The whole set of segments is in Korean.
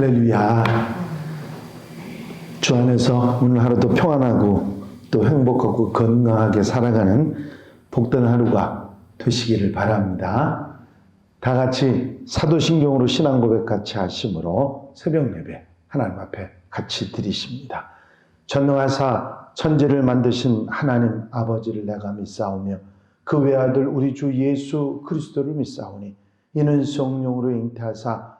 할렐루야. 주 안에서 오늘 하루도 평안하고 또 행복하고 건강하게 살아가는 복된 하루가 되시기를 바랍니다. 다 같이 사도신경으로 신앙 고백 같이 하심으로 새벽 예배 하나님 앞에 같이 드리십니다. 전능하사 천지를 만드신 하나님 아버지를 내가 믿사오며 그 외아들 우리 주 예수 그리스도를 믿사오니 이는 성령으로 잉태하사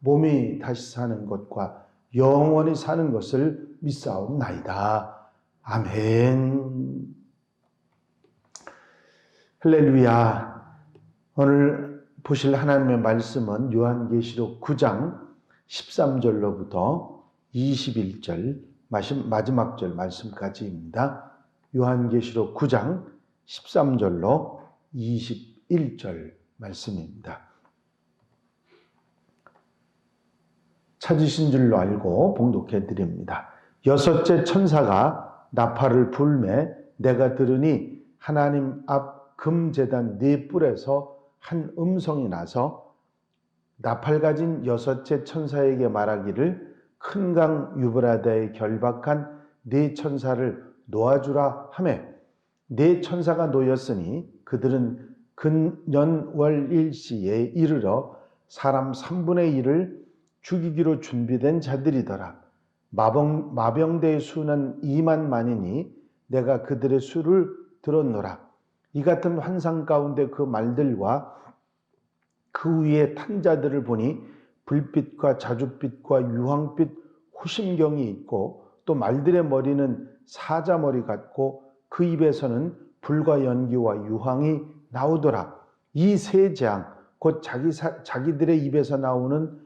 몸이 다시 사는 것과 영원히 사는 것을 믿사옵나이다. 아멘. 할렐루야. 오늘 보실 하나님의 말씀은 요한계시록 9장 13절로부터 21절 마지막 절 말씀까지입니다. 요한계시록 9장 13절로 21절 말씀입니다. 찾으신 줄로 알고 봉독해 드립니다. 여섯째 천사가 나팔을 불매 내가 들으니 하나님 앞 금재단 네 뿔에서 한 음성이 나서 나팔 가진 여섯째 천사에게 말하기를 큰 강 유브라다에 결박한 네 천사를 놓아주라 하매 네 천사가 놓였으니 그들은 근년월 일시에 이르러 사람 3분의 1을 죽이기로 준비된 자들이더라. 마병, 마병대의 수는 2만 만이니 내가 그들의 수를 들었노라. 이 같은 환상 가운데 그 말들과 그 위에 탄 자들을 보니 불빛과 자줏빛과 유황빛 호심경이 있고 또 말들의 머리는 사자머리 같고 그 입에서는 불과 연기와 유황이 나오더라. 이 세 재앙 곧 자기 사, 자기들의 입에서 나오는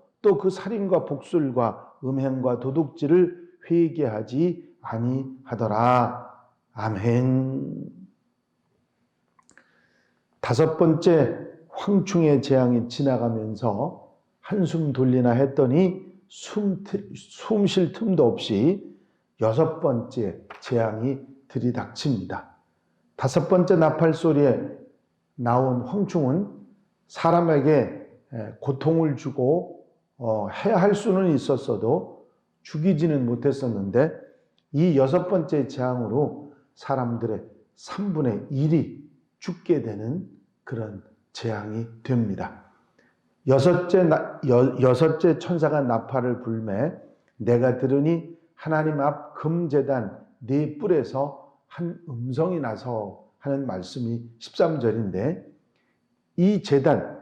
또 그 살인과 복술과 음행과 도둑질을 회개하지 아니하더라. 아멘. 다섯 번째 황충의 재앙이 지나가면서 한숨 돌리나 했더니 숨, 숨 쉴 틈도 없이 여섯 번째 재앙이 들이닥칩니다. 다섯 번째 나팔 소리에 나온 황충은 사람에게 고통을 주고 어, 해야 할 수는 있었어도 죽이지는 못했었는데 이 여섯 번째 재앙으로 사람들의 3분의 1이 죽게 되는 그런 재앙이 됩니다. 여섯째, 여, 여섯째 천사가 나팔을 불매 내가 들으니 하나님 앞 금재단 네 뿔에서 한 음성이 나서 하는 말씀이 13절인데 이 재단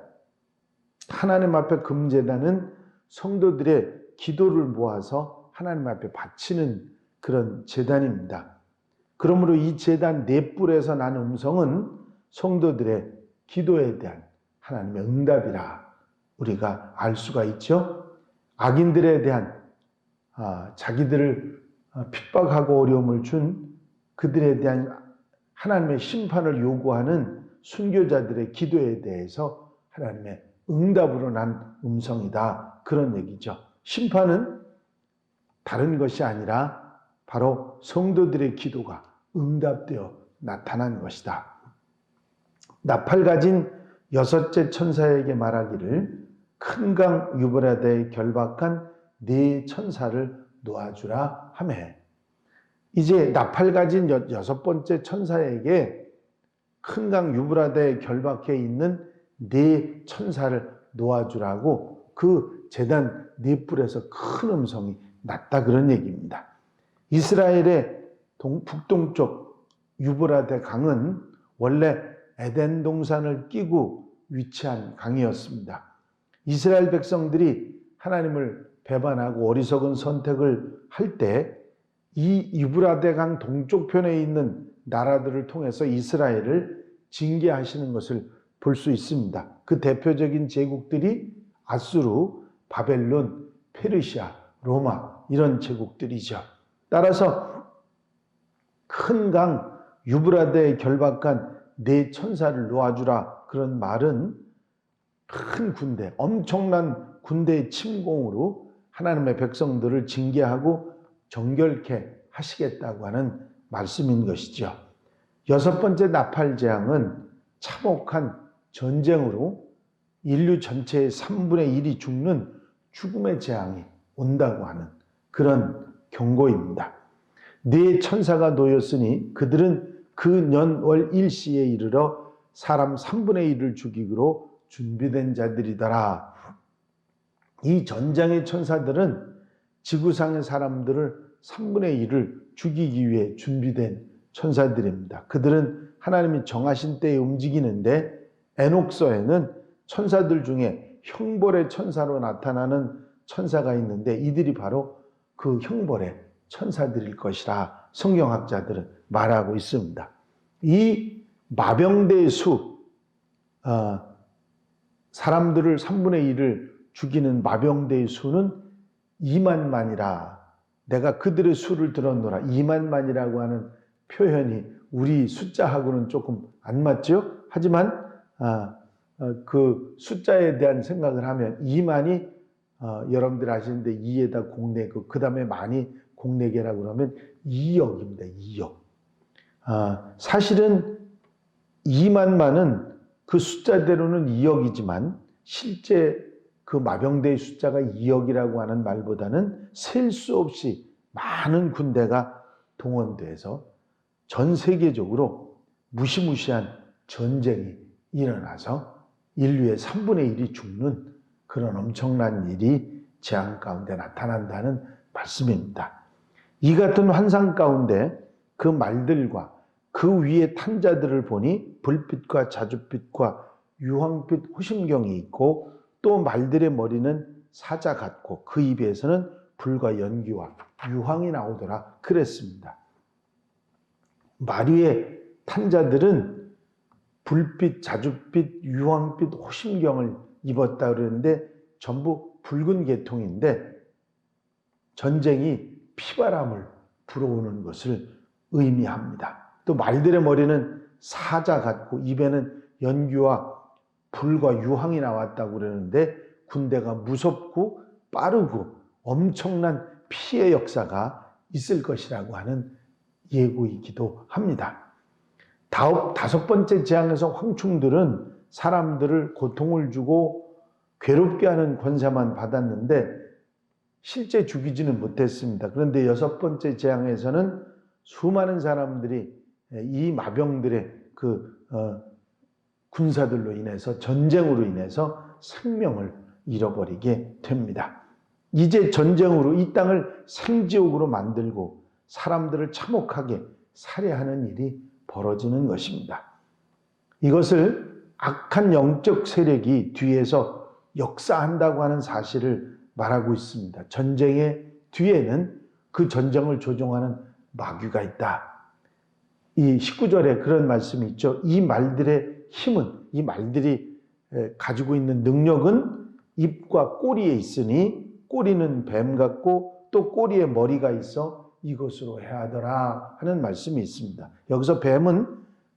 하나님 앞에 금재단은 성도들의 기도를 모아서 하나님 앞에 바치는 그런 재단입니다. 그러므로 이 재단 네 뿔에서 난 음성은 성도들의 기도에 대한 하나님의 응답이라 우리가 알 수가 있죠. 악인들에 대한 아, 자기들을 핍박하고 어려움을 준 그들에 대한 하나님의 심판을 요구하는 순교자들의 기도에 대해서 하나님의 응답으로 난 음성이다. 그런 얘기죠. 심판은 다른 것이 아니라 바로 성도들의 기도가 응답되어 나타난 것이다. 나팔 가진 여섯째 천사에게 말하기를 큰 강 유브라다에 결박한 네 천사를 놓아주라 하매 이제 나팔 가진 여섯 번째 천사에게 큰 강 유브라다에 결박해 있는 네 천사를 놓아주라고 그 재단 네 뿔에서 큰 음성이 났다 그런 얘기입니다. 이스라엘의 동, 북동쪽 유브라데 강은 원래 에덴 동산을 끼고 위치한 강이었습니다. 이스라엘 백성들이 하나님을 배반하고 어리석은 선택을 할 때 이 유브라데 강 동쪽 편에 있는 나라들을 통해서 이스라엘을 징계하시는 것을 볼 수 있습니다. 그 대표적인 제국들이 아수르, 바벨론, 페르시아, 로마 이런 제국들이죠. 따라서 큰 강 유브라데에 결박한 네 천사를 놓아주라 그런 말은 큰 군대, 엄청난 군대의 침공으로 하나님의 백성들을 징계하고 정결케 하시겠다고 하는 말씀인 것이죠. 여섯 번째 나팔 재앙은 참혹한 전쟁으로 인류 전체의 3분의 1이 죽는 죽음의 재앙이 온다고 하는 그런 경고입니다. 네 천사가 놓였으니 그들은 그 년월 일시에 이르러 사람 3분의 1을 죽이기로 준비된 자들이더라. 이 전장의 천사들은 지구상의 사람들을 3분의 1을 죽이기 위해 준비된 천사들입니다. 그들은 하나님이 정하신 때에 움직이는데 에녹서에는 천사들 중에 형벌의 천사로 나타나는 천사가 있는데 이들이 바로 그 형벌의 천사들일 것이라 성경학자들은 말하고 있습니다. 이 마병대의 수, 어, 사람들을 3분의 1을 죽이는 마병대의 수는 2만만이라 내가 그들의 수를 들었노라 2만만이라고 하는 표현이 우리 숫자하고는 조금 안 맞죠? 하지만 아, 어, 그 숫자에 대한 생각을 하면 2만이 어, 여러분들 아시는데 2에다 공내고 그 다음에 많이 공내개라고 그러면 2억입니다. 2억. 아, 사실은 2만만은 그 숫자대로는 2억이지만 실제 그 마병대의 숫자가 2억이라고 하는 말보다는 셀 수 없이 많은 군대가 동원돼서 전 세계적으로 무시무시한 전쟁이 일어나서 인류의 3분의 1이 죽는 그런 엄청난 일이 재앙 가운데 나타난다는 말씀입니다. 이 같은 환상 가운데 그 말들과 그 위에 탄 자들을 보니 불빛과 자줏빛과 유황빛 호심경이 있고 또 말들의 머리는 사자 같고 그 입에서는 불과 연기와 유황이 나오더라 그랬습니다. 마리의 탄자들은 불빛, 자줏빛, 유황빛, 호심경을 입었다 그러는데 전부 붉은 계통인데 전쟁이 피바람을 불어오는 것을 의미합니다. 또 말들의 머리는 사자 같고 입에는 연기와 불과 유황이 나왔다고 그러는데 군대가 무섭고 빠르고 엄청난 피해 역사가 있을 것이라고 하는 예고이기도 합니다. 다섯, 다섯 번째 재앙에서 황충들은 사람들을 고통을 주고 괴롭게 하는 권세만 받았는데 실제 죽이지는 못했습니다. 그런데 여섯 번째 재앙에서는 수많은 사람들이 이 마병들의 그 어, 군사들로 인해서 전쟁으로 인해서 생명을 잃어버리게 됩니다. 이제 전쟁으로 이 땅을 생지옥으로 만들고 사람들을 참혹하게 살해하는 일이 벌어지는 것입니다. 이것을 악한 영적 세력이 뒤에서 역사한다고 하는 사실을 말하고 있습니다. 전쟁의 뒤에는 그 전쟁을 조종하는 마귀가 있다. 이 19절에 그런 말씀이 있죠. 이 말들의 힘은, 이 말들이 가지고 있는 능력은 입과 꼬리에 있으니 꼬리는 뱀 같고 또 꼬리에 머리가 있어 이것으로 해야 하더라 하는 말씀이 있습니다. 여기서 뱀은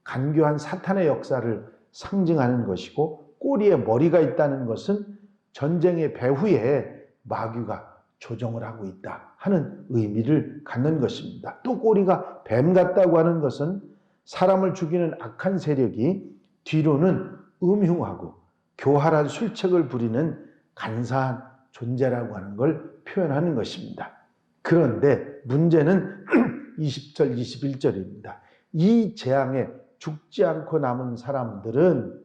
간교한 사탄의 역사를 상징하는 것이고 꼬리에 머리가 있다는 것은 전쟁의 배후에 마귀가 조정을 하고 있다 하는 의미를 갖는 것입니다. 또 꼬리가 뱀 같다고 하는 것은 사람을 죽이는 악한 세력이 뒤로는 음흉하고 교활한 술책을 부리는 간사한 존재라고 하는 걸 표현하는 것입니다. 그런데 문제는 20절, 21절입니다. 이 재앙에 죽지 않고 남은 사람들은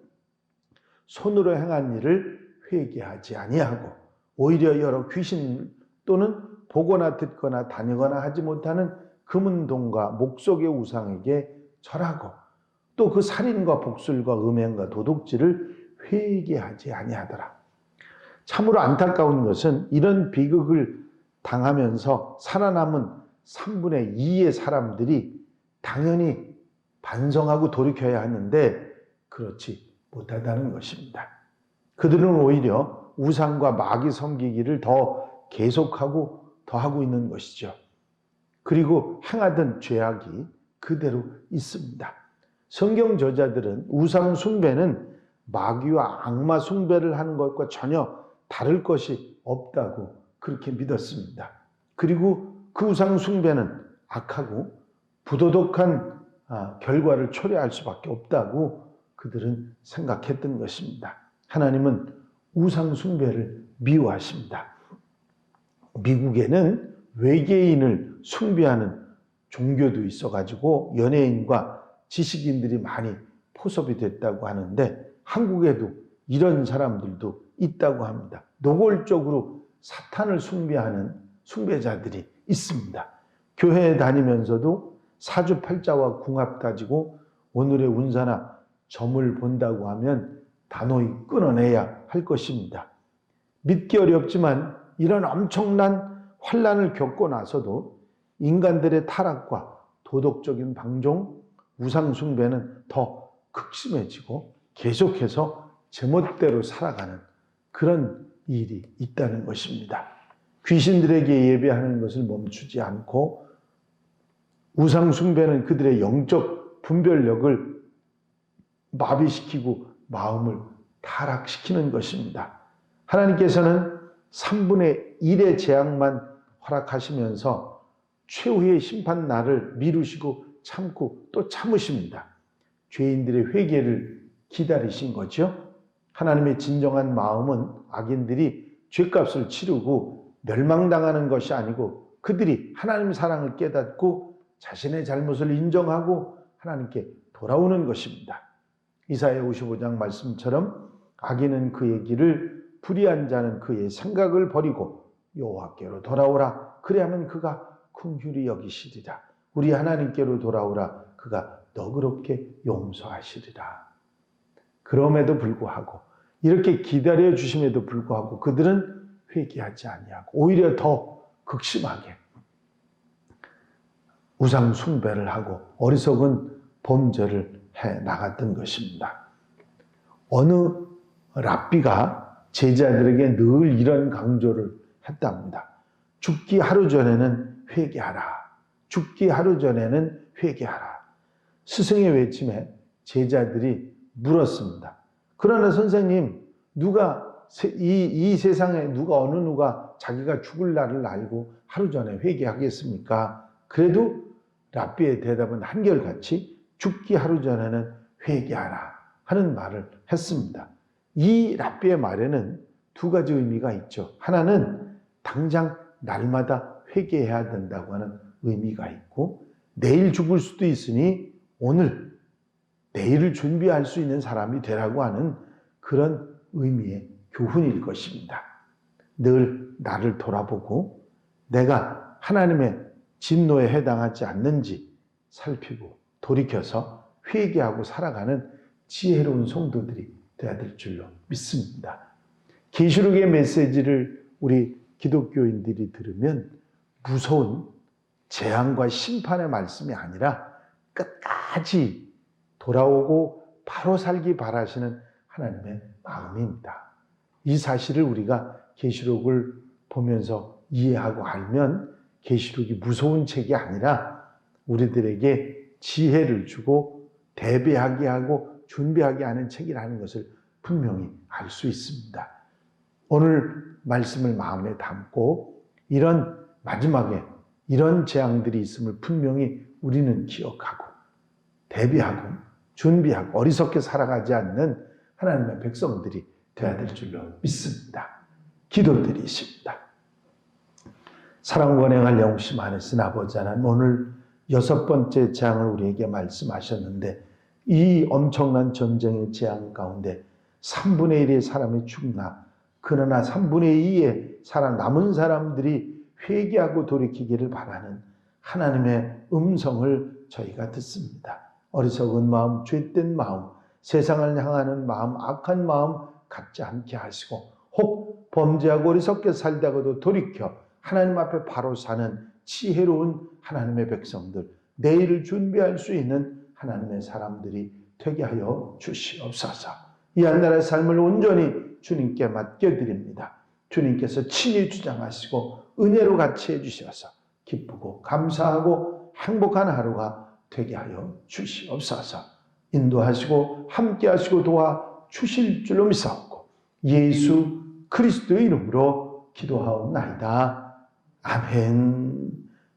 손으로 행한 일을 회개하지 아니하고 오히려 여러 귀신 또는 보거나 듣거나 다니거나 하지 못하는 금은동과 목속의 우상에게 절하고 또 그 살인과 복술과 음행과 도둑질을 회개하지 아니하더라. 참으로 안타까운 것은 이런 비극을 당하면서 살아남은 3분의 2의 사람들이 당연히 반성하고 돌이켜야 하는데 그렇지 못하다는 것입니다. 그들은 오히려 우상과 마귀 섬기기를 더 계속하고 더 하고 있는 것이죠. 그리고 행하던 죄악이 그대로 있습니다. 성경 저자들은 우상 숭배는 마귀와 악마 숭배를 하는 것과 전혀 다를 것이 없다고 그렇게 믿었습니다. 그리고 그 우상 숭배는 악하고 부도덕한 아, 결과를 초래할 수밖에 없다고 그들은 생각했던 것입니다. 하나님은 우상 숭배를 미워하십니다. 미국에는 외계인을 숭배하는 종교도 있어가지고 연예인과 지식인들이 많이 포섭이 됐다고 하는데 한국에도 이런 사람들도 있다고 합니다. 노골적으로 사탄을 숭배하는 숭배자들이 있습니다. 교회에 다니면서도 사주팔자와 궁합 가지고 오늘의 운사나 점을 본다고 하면 단호히 끊어내야 할 것입니다. 믿기 어렵지만 이런 엄청난 환란을 겪고 나서도 인간들의 타락과 도덕적인 방종, 우상 숭배는 더 극심해지고 계속해서 제멋대로 살아가는 그런 일이 있다는 것입니다. 귀신들에게 예배하는 것을 멈추지 않고 우상숭배는 그들의 영적 분별력을 마비시키고 마음을 타락시키는 것입니다. 하나님께서는 3분의 1의 재앙만 허락하시면서 최후의 심판 날을 미루시고 참고 또 참으십니다. 죄인들의 회개를 기다리신 거죠. 하나님의 진정한 마음은 악인들이 죄값을 치르고 멸망당하는 것이 아니고 그들이 하나님의 사랑을 깨닫고 자신의 잘못을 인정하고 하나님께 돌아오는 것입니다. 이사야 55장 말씀처럼 악인은 그의 길을 불의한 자는 그의 생각을 버리고 여호와께로 돌아오라. 그리하면 그가 긍휼히 여기시리라. 우리 하나님께로 돌아오라. 그가 너그럽게 용서하시리라. 그럼에도 불구하고 이렇게 기다려 주심에도 불구하고 그들은 회개하지 아니하고 오히려 더 극심하게 우상 숭배를 하고 어리석은 범죄를 해 나갔던 것입니다. 어느 랍비가 제자들에게 늘 이런 강조를 했답니다. 죽기 하루 전에는 회개하라. 죽기 하루 전에는 회개하라. 스승의 외침에 제자들이 물었습니다. 그러나 선생님, 누가 이, 이 세상에 누가 어느 누가 자기가 죽을 날을 알고 하루 전에 회개하겠습니까? 그래도 랍비의 대답은 한결같이 죽기 하루 전에는 회개하라 하는 말을 했습니다. 이 랍비의 말에는 두 가지 의미가 있죠. 하나는 당장 날마다 회개해야 된다고 하는 의미가 있고 내일 죽을 수도 있으니 오늘 내일을 준비할 수 있는 사람이 되라고 하는 그런 의미의 교훈일 것입니다. 늘 나를 돌아보고 내가 하나님의 진노에 해당하지 않는지 살피고 돌이켜서 회개하고 살아가는 지혜로운 성도들이 되어야 될 줄로 믿습니다. 계시록의 메시지를 우리 기독교인들이 들으면 무서운 재앙과 심판의 말씀이 아니라 끝까지 돌아오고 바로 살기 바라시는 하나님의 마음입니다. 이 사실을 우리가 계시록을 보면서 이해하고 알면 계시록이 무서운 책이 아니라 우리들에게 지혜를 주고 대비하게 하고 준비하게 하는 책이라는 것을 분명히 알 수 있습니다. 오늘 말씀을 마음에 담고 이런 마지막에 이런 재앙들이 있음을 분명히 우리는 기억하고 대비하고 준비하고 어리석게 살아가지 않는 하나님의 백성들이 되어야 될 줄로 믿습니다. 기도드리십니다. 사랑과 행할 영심 안에서 아버지 하나님 오늘 여섯 번째 재앙을 우리에게 말씀하셨는데 이 엄청난 전쟁의 재앙 가운데 3분의 1의 사람이 죽나 그러나 3분의 2의 살아 남은 사람들이 회개하고 돌이키기를 바라는 하나님의 음성을 저희가 듣습니다. 어리석은 마음, 죄된 마음, 세상을 향하는 마음, 악한 마음 갖지 않게 하시고 혹 범죄하고 어리석게 살다가도 돌이켜 하나님 앞에 바로 사는 지혜로운 하나님의 백성들, 내일을 준비할 수 있는 하나님의 사람들이 되게 하여 주시옵소서. 이 한나라의 삶을 온전히 주님께 맡겨드립니다. 주님께서 친히 주장하시고 은혜로 같이 해주셔서 기쁘고 감사하고 행복한 하루가 되게 하여 주시옵소서. 인도하시고 함께 하시고 도와 주실 줄로 믿사옵고 예수 그리스도의 이름으로 기도하옵나이다. 아멘.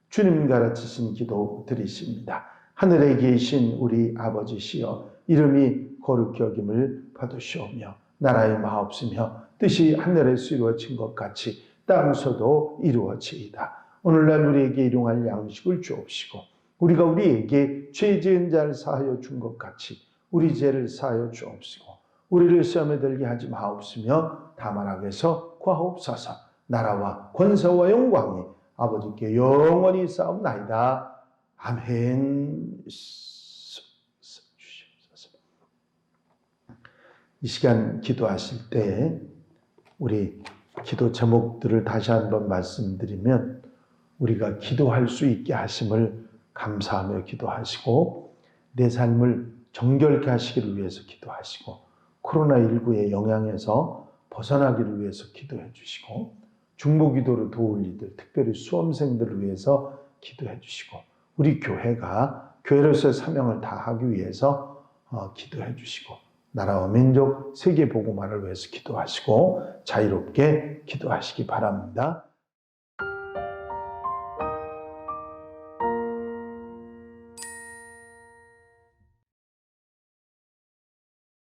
주님 가르치신 기도 드리십니다. 하늘에 계신 우리 아버지시여 이름이 거룩히 여김을 받으시오며 나라의 마옵시며 뜻이 하늘에서 이루어진 것 같이 땅에서도 이루어지이다. 오늘날 우리에게 일용할 양식을 주옵시고 우리가 우리에게 죄 지은 자를 사하여 준 것 같이 우리 죄를 사하여 주옵시고 우리를 시험에 들게 하지 마옵시며 다만 악에서 구하옵소서 나라와 권세와 영광이 아버지께 영원히 싸움나이다. 아멘. 이 시간 기도하실 때 우리 기도 제목들을 다시 한번 말씀드리면 우리가 기도할 수 있게 하심을 감사하며 기도하시고 내 삶을 정결케 하시기를 위해서 기도하시고 코로나19의 영향에서 벗어나기를 위해서 기도해 주시고 중보 기도를 도울 이들 특별히 수험생들을 위해서 기도해 주시고 우리 교회가 교회로서의 사명을 다하기 위해서 어, 기도해 주시고 나라와 민족 세계 보고만을 위해서 기도하시고 자유롭게 기도하시기 바랍니다.